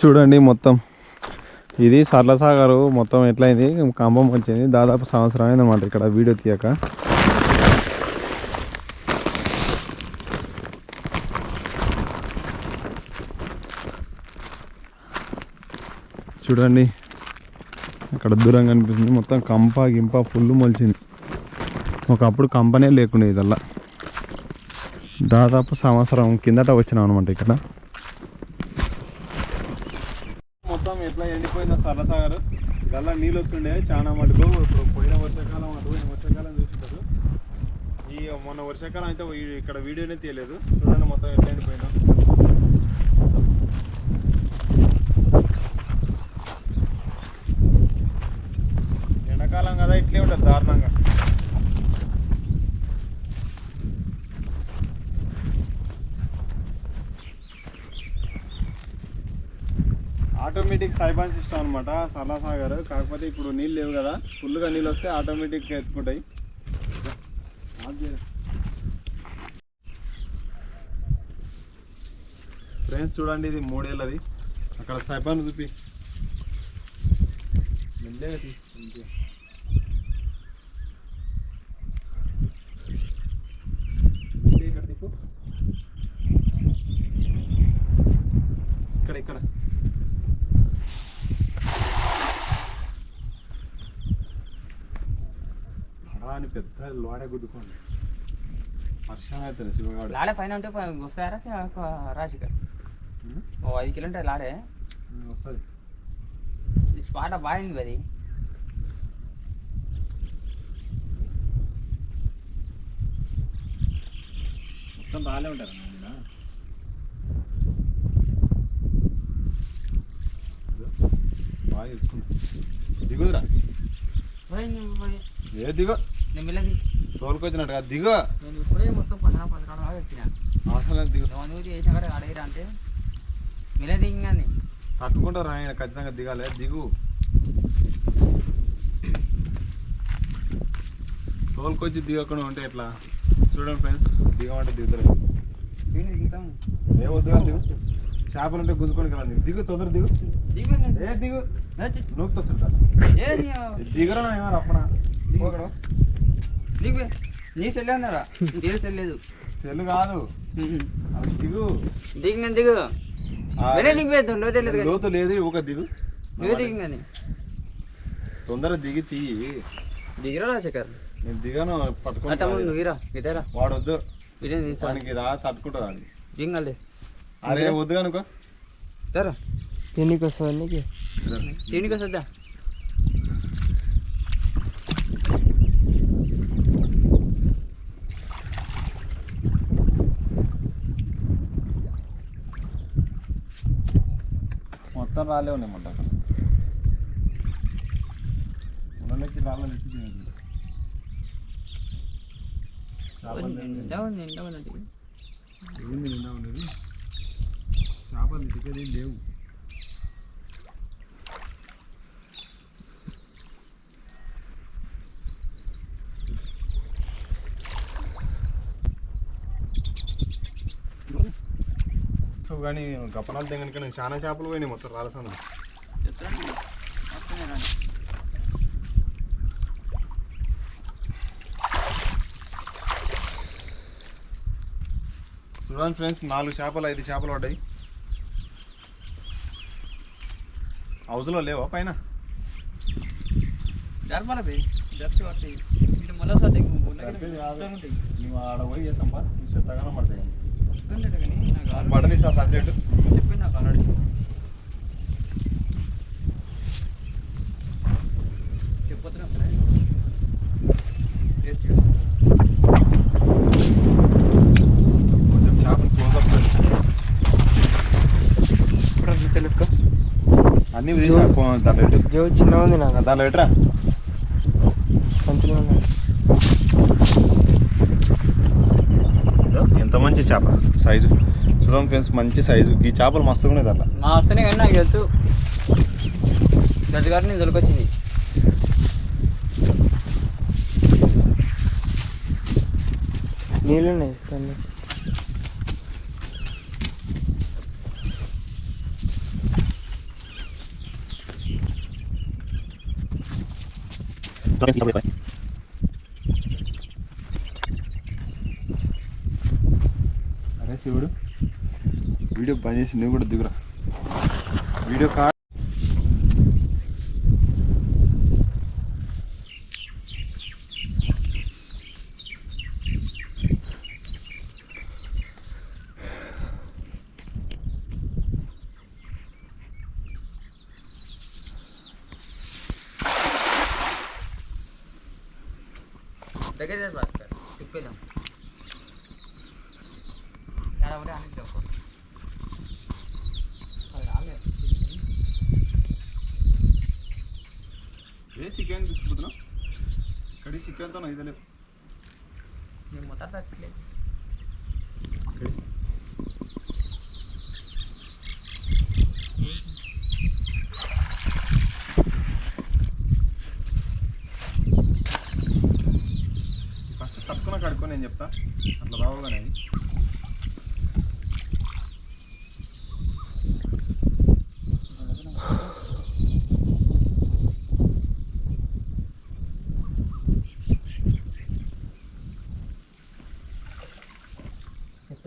చూడండి మొత్తం. ఇది సరళసాగర్ మొత్తం ఎట్లయింది? కంబం వచ్చింది. దాదాపు సంవత్సరం అయిందన్నమాట ఇక్కడ వీడియో తీయక. చూడండి. అక్కడ దూరంగా కనిపిస్తుంది. మొత్తం కంప గింప ఫుల్ మొలిచింది. ఒకప్పుడు కంపనే లేకుండే ఇదల్లా. దాదాపు సంవత్సరం కిందట వచ్చినాం అనమాట ఇక్కడ. ఇట్లా ఎట్లా ఎండిపోయిందో సరసాగర్ గల్లా నీళ్ళు వస్తుండే చాలా మటుకు ఇప్పుడు పోయిన వర్షాకాలం అటు పోయిన వర్షాకాలం చూసింటారు. ఈ మొన్న వర్షాకాలం అయితే ఇక్కడ వీడియోనే తీయలేదు. చూడండి మొత్తం ఎట్లా ఎండిపోయినా ఎండాకాలం కదా ఇట్లే ఉంటుంది దారుణంగా. ఆటోమేటిక్ సైబాన్ సిస్టమ్ అనమాట సరళసాగర్. కాకపోతే ఇప్పుడు నీళ్ళు లేవు కదా. ఫుల్గా నీళ్ళు వస్తే ఆటోమేటిక్గా ఎత్తుకుంటాయి. ఫ్రెండ్స్ చూడండి ఇది మూడేళ్ళది. అక్కడ సైబాన్ చూపి. మెల్లే తీ, అంతే. ఇది ఇక్కడ తిప్పు. ఇక్కడ ఇక్కడ అడా అని పెద్ద లోడ గుద్దుకోండి వర్షం అవుతుంది శివగాడు. లాడే పైన ఉంటే వస్తారా రాశిక ఓ ఐదు కిలోమీటర్ లాడే. వస్తుంది. ఈ స్పాట్ బాగుంది అది మొత్తం రాలే ఉంటారు బాగా ఎక్కువ దిగుదురా. ఏ దిగు. వెళ్ళది తోలుకొచ్చినట్టుగా దిగు. నేను ఇప్పుడే మొత్తం పదహారు పదహారు దాకా వచ్చిన అవసరం లేదు దిగు. నువ్వు చేసిన కాడ అడిగిరా అంటే ఇంకాని తట్టుకుంటారు ఆయన ఖచ్చితంగా దిగాలి. దిగు. తోలుకొచ్చి దిగకుండా ఉంటే ఎట్లా? చూడండి ఫ్రెండ్స్ దిగమంటే దిగుతారు. దిగుతాం. ఏ వద్దుగా దిగు. చేపలు ఉంటే గుంజుకొని కదా దిగు తొందర దిగు. దిగు. ఏ దిగు? నచ్చి. నూకుతుంటా ఏ నీ- దిగరా ఏమో రప్పన దిగు. నీ సెల్ ఉందరా నీ సెల్ లేదు. సెల్ కాదు. దిగు. దిగు నేను దిగు. వేరే దిగు వేద్దాం లోతే లేదు లోతు లేదు ఒక దిగు. నువ్వు దిగు కానీ తొందర దిగి తీయి దిగిరా రాజశేఖర్ నేను దిగాను తమ్ముడు పట్టుకుంటా నువ్వు ఇరా ఇదేరా వాడు వద్దు ఇదే తీసా వానికి రా తట్టుకుంటుంది వాడిని. దిగలే అరే వద్దు అనుకో. తరా తినికి వస్తుంది నీకు? దీనికి వస్తుందా? మొత్తం రాలే ఉన్నాయి మొత్తం. ఉన్నకి రాళ్ళ తెచ్చి. నిండా ఉంది నిండా ఉన్నది ఏంది నిండా ఉండేది? చేపలు ఇటుకది లేవు. కానీ గప్పనాలు తెగనికి నేను చాలా చేపలు పోయినాయి మొత్తం రాలసాను చూడండి ఫ్రెండ్స్ నాలుగు చేపలు ఐదు చేపలు పడ్డాయి. హౌస్లో లేవా పైన? జరపాలి మళ్ళీ. నువ్వు ఆడ పోయి చేస్తాం చెత్తగానే పడతాయి పడని ఇస్తా సబ్జెక్ట్. చెప్పింది నాకు ఆల్రెడీ సరే చేయండి. కొంచెం చేపలు ఇప్పుడు అది తెలుక్క అన్ని దాంట్లో పెట్టు. జో చిన్న ఉంది నాకు. మంచిగా ఎంత మంచి చేప సైజు చూద్దాం ఫ్రెండ్స్ మంచి సైజు ఈ చేపలు మస్తుగా ఉన్నాయి అట్లా వస్తేనే కానీ నాకు తెలుసు గజగారి నేను దొరికొచ్చింది నీళ్ళు ఉన్నాయి Don't వీడియో బంద్ చేసి నువ్వు కూడా దిగురా వీడియో కా దగ్గర చేసి భాస్కర్ తిప్పేద్దాం ఆడ ఒకటే అనిద్దాం అది రాలేదు చికెన్ తీసుకుపోతున్నావు కడి చికెన్తో ఇది లేవు నేను మొత్తం తగ్గలేదు ఫస్ట్ తక్కువ కడుక్కో నేను చెప్తా. అట్లా రావుగానే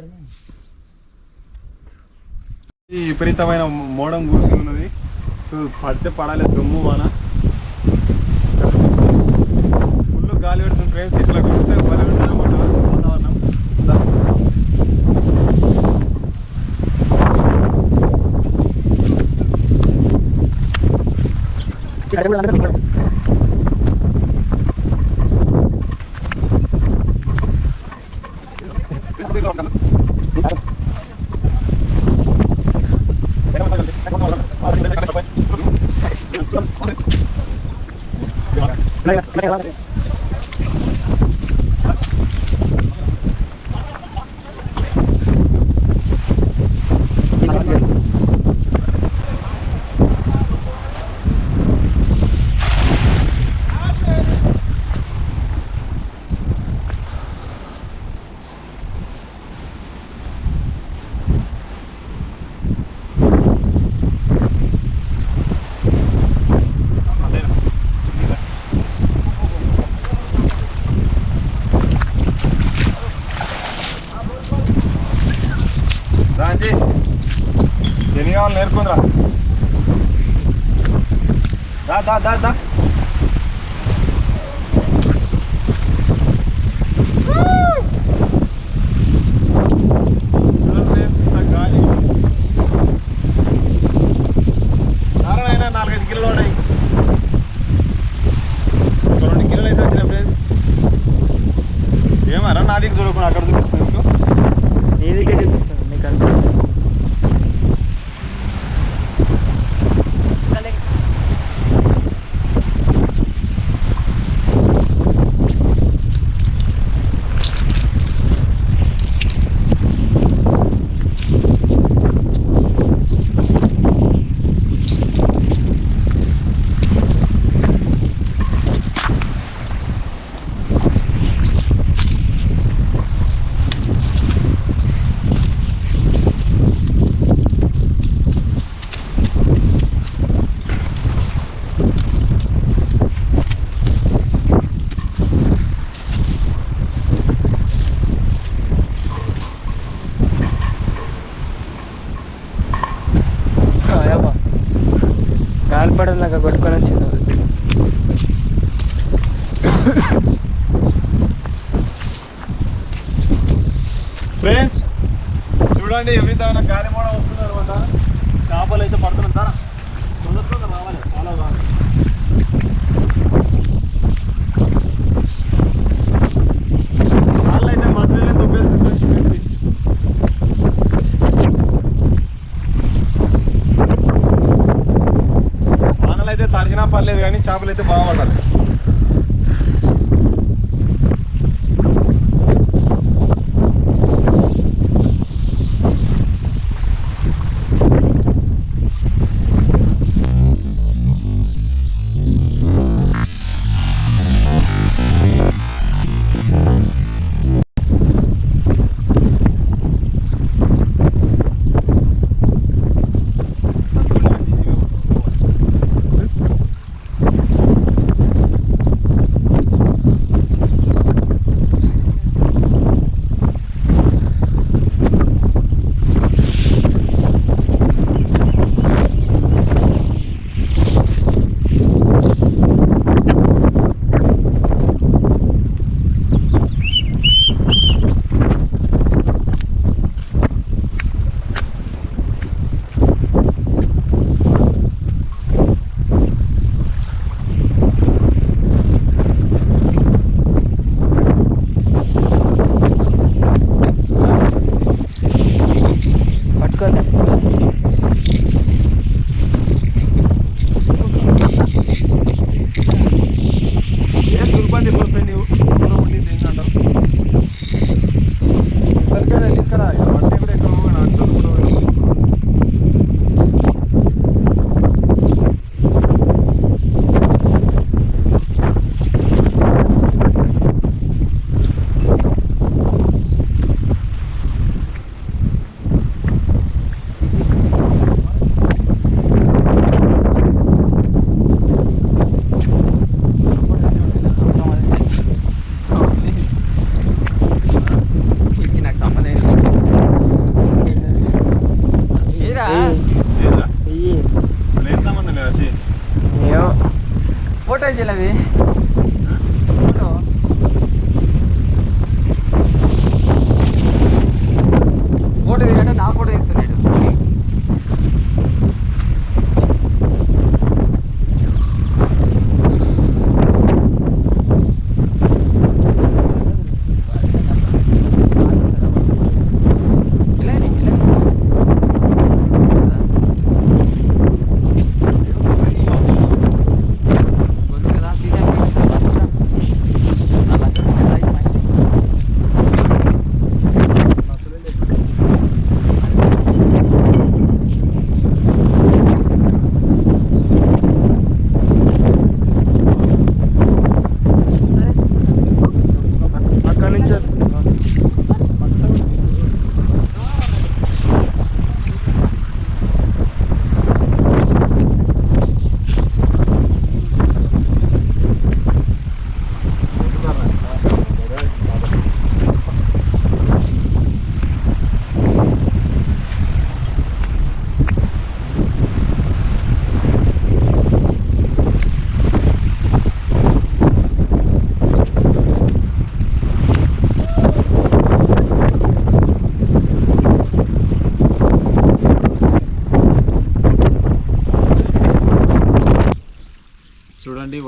అవి. ఈ విపరీతమైన మోడం కూర్చుని ఉన్నది సో పడితే పడాలి దుమ్ము వాన ఫుల్ గాలి పెడుతుంది ఫ్రెండ్స్ ఇట్లా కొడితే బలి ఉంటుంది వాతావరణం దా. ఎన్ని కావాలి నేర్పుకుందిరా దా దా దా దా చూడండి friends, ఇంత గాలి నారాయణ నాలుగైదు కిలోలు ఉన్నాయి ఒక రెండు కిలోలు అయితే వచ్చినాయి ఫ్రెండ్స్ ఏమారా నా దగ్గర చూడకుండా అక్కడ చూపిస్తుంది మీకు నీదికే చూపిస్తాను నీకు అంతే అయ్యబ్బా గాలి పడలాగా కొట్టుకొని వచ్చింది ఫ్రెండ్స్ చూడండి ఎవరిదైనా గాలి కూడా వస్తుంది అనమాట చేపలు అయితే పడుతున్నాం తారా తొందర రావాలి. చాలా బాగా. అయితే అయితే తడిచినా పర్లేదు కానీ చేపలు అయితే బాగా పడాలి.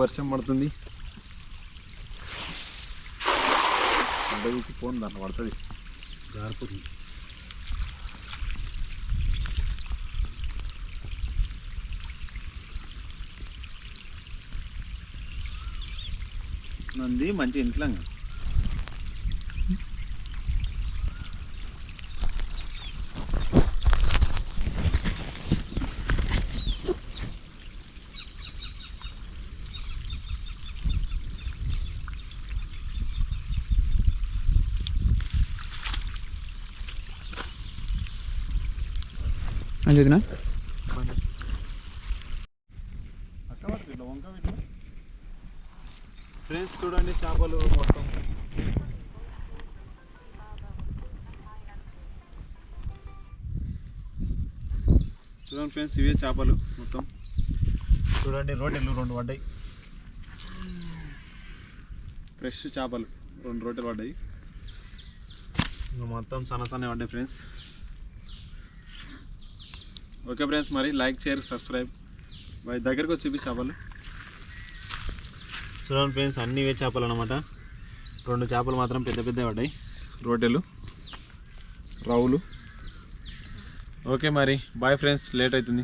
వర్షం పడుతుంది. అడవికి పోను దాంట్లో పడుతుంది. జారిపోతుంది నంది మంచి ఇంట్లో అని అక్క వంక ఫ్రెండ్స్ చూడండి చేపలు మొత్తం. చూడండి ఫ్రెండ్స్ ఇవే చేపలు మొత్తం. చూడండి రోటెలు రెండు పడ్డాయి. ఫ్రెష్ చేపలు రెండు రోటెలు పడ్డాయి. మొత్తం సన్న సన్న పడ్డాయి ఫ్రెండ్స్. ఓకే ఫ్రెండ్స్ మరి లైక్ షేర్ సబ్స్క్రైబ్. మరి దగ్గరకు వచ్చి చూపి చేపలు. చూడండి ఫ్రెండ్స్ అన్ని ఇవే చేపలు అనమాట రెండు చేపలు మాత్రం పెద్ద పెద్ద పడ్డాయి. రోటెలు రౌలు ఓకే మరి బాయ్ ఫ్రెండ్స్ లేట్ అవుతుంది.